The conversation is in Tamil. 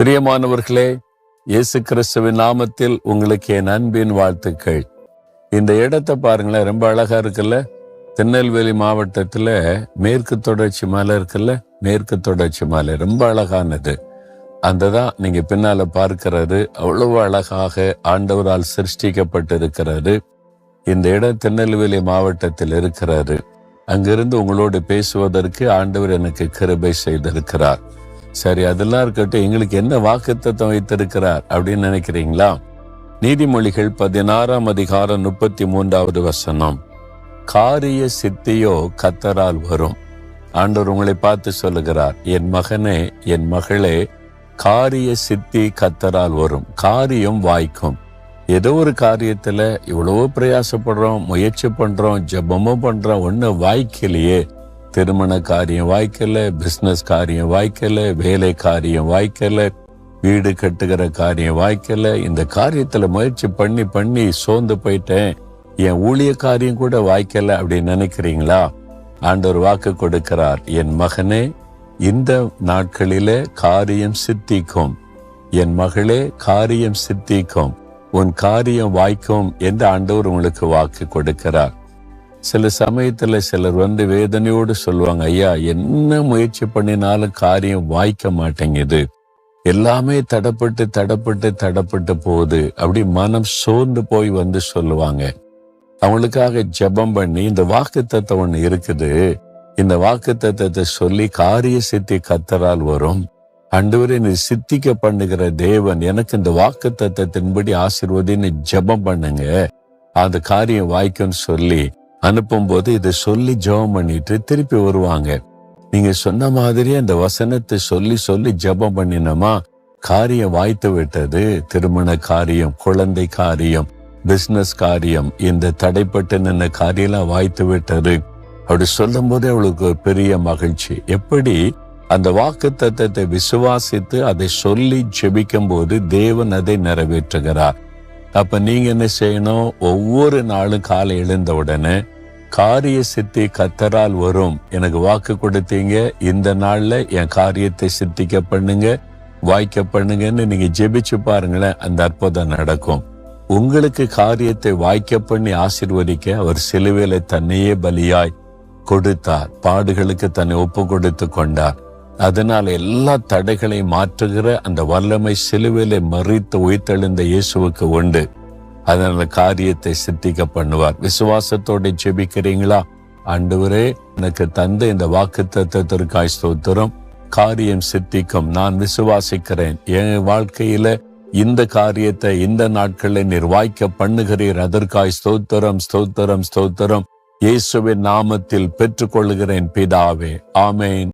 பிரியமானவர்களே இயேசு கிறிஸ்துவின் நாமத்தில் உங்களுக்கு என் அன்பின் வாழ்த்துக்கள். இந்த இடத்தை பாருங்களேன் ரொம்ப அழகா இருக்குல்ல? திருநெல்வேலி மாவட்டத்தில் மேற்கு தொடர்ச்சி மலை இருக்குல்ல? மேற்கு தொடர்ச்சி மலை ரொம்ப அழகானது. அந்த தான் நீங்கள் பின்னால் பார்க்கிறது அவ்வளவு அழகாக ஆண்டவரால் சிருஷ்டிக்கப்பட்டிருக்கிறது. இந்த இடம் திருநெல்வேலி மாவட்டத்தில் இருக்கிறாரு அங்கிருந்து உங்களோடு பேசுவதற்கு ஆண்டவர் எனக்கு கிருபை செய்திருக்கிறார். சரி அதெல்லாம் இருக்கட்டும். எங்களுக்கு என்ன வாக்குத்தத்தம் வைத்திருக்கிறார் அப்படின்னு நினைக்கிறீங்களா? நீதிமொழிகள் பதினாறாம் அதிகாரம் முப்பத்தி மூன்றாவது வசனம். காரிய சித்தியோ கத்தரால் வரும். ஆண்டவர் உங்களை பார்த்து சொல்லுகிறார் என் மகனே என் மகளே காரிய சித்தி கத்தரால் வரும். காரியம் வாய்க்கும். ஏதோ ஒரு காரியத்துல இவ்வளவோ பிரயாசப்படுறோம் முயற்சி பண்றோம் ஜபமும் பண்றோம் ஒன்றும் வாய்க்கலையே. திருமண காரியம் வாய்க்கல பிசினஸ் காரியம் வாய்க்கல வேலை காரியம் வாய்க்கல வீடு கட்டுகிற காரியம் வாய்க்கல. இந்த காரியத்துல முயற்சி பண்ணி பண்ணி சோர்ந்து போயிட்டேன். என் ஊழிய காரியம் கூட வாய்க்கல அப்படின்னு நினைக்கிறீங்களா? ஆண்டவர் வாக்கு கொடுக்கிறார் என் மகனே இந்த நாட்களிலே காரியம் சித்திக்கும். என் மகளே காரியம் சித்திக்கும். உன் காரியம் வாய்க்கும் என்று ஆண்டவர் உங்களுக்கு வாக்கு கொடுக்கிறார். சில சமயத்துல சிலர் வந்து வேதனையோடு சொல்லுவாங்க ஐயா என்ன முயற்சி பண்ணினாலும் காரியம் வாய்க்க மாட்டேங்குது. எல்லாமே தடப்பட்டு தடப்பட்டு தடப்பட்டு போகுது. அப்படி மனம் சோர்ந்து போய் வந்து சொல்லுவாங்க. அவங்களுக்காக ஜெபம் பண்ணி இந்த வாக்கு தத்துவம் ஒண்ணு இருக்குது. இந்த வாக்கு தத்துவத்தை சொல்லி காரிய சித்தி கத்தரால் வரும். அன்றுவரை நீ சித்திக்க பண்ணுகிற தேவன் எனக்கு இந்த வாக்கு தத்துவத்தின்படி ஆசிர்வதின்னு ஜெபம் பண்ணுங்க. அந்த காரியம் வாய்க்கும்னு சொல்லி அனுப்பும்போது இதை சொல்லி ஜெபம் பண்ணிட்டு திருப்பி வருவாங்க. நீங்க சொன்ன மாதிரியே அந்த வசனத்தை சொல்லி சொல்லி ஜெபம் பண்ணினோமா? காரியம் வாய்த்து விட்டது. திருமண காரியம் குழந்தை காரியம் பிசினஸ் காரியம் இந்த தடைப்பட்டு நின்ன காரியெல்லாம் வாய்த்து விட்டது. அப்படி சொல்லும் போதே அவளுக்கு ஒரு பெரிய மகிழ்ச்சி. எப்படி? அந்த வாக்கு தத்தத்தை விசுவாசித்து அதை சொல்லி ஜெபிக்கும் போது தேவன் அதை நிறைவேற்றுகிறார். அப்ப நீங்க என்ன செய்யணும்? ஒவ்வொரு நாளும் காலை எழுந்த உடனே காரிய சித்தி கத்தரால் வரும். எனக்கு வாக்கு கொடுத்தீங்க. இந்த நாள்ல என் காரியத்தை சித்திக்க பண்ணுங்க வாய்க்க பண்ணுங்கன்னு நீங்க ஜெபிச்சு பாருங்களேன். அந்த அற்புதம் நடக்கும். உங்களுக்கு காரியத்தை வாய்க்க பண்ணி ஆசிர்வதிக்க அவர் சிலுவையில தன்னையே பலியாய் கொடுத்தார். பாடுகளுக்கு தன்னை ஒப்பு கொடுத்து கொண்டார். அதனால் எல்லா தடைகளையும் மாற்றுகிற அந்த வல்லமை சிலுவையில மறித்து உயிர்த்தெழுந்த இயேசுவுக்கு உண்டு. அதனால காரியத்தை சித்திக்க பண்ணுவார். விசுவாசத்தோட ஜெபிக்கிறீங்களா? ஆண்டவரே எனக்கு தந்த இந்த வாக்கு தத்துவத்திற்காய் ஸ்தோத்திரம். காரியம் சித்திக்கும் நான் விசுவாசிக்கிறேன். என் வாழ்க்கையில இந்த காரியத்தை இந்த நாட்களில் நிர்வாய்க்க பண்ணுகிறீர். அதற்காய் ஸ்தோத்திரம் ஸ்தோத்திரம் ஸ்தோத்திரம். இயேசுவின் நாமத்தில் பெற்றுக்கொள்கிறேன் பிதாவே. ஆமேன்.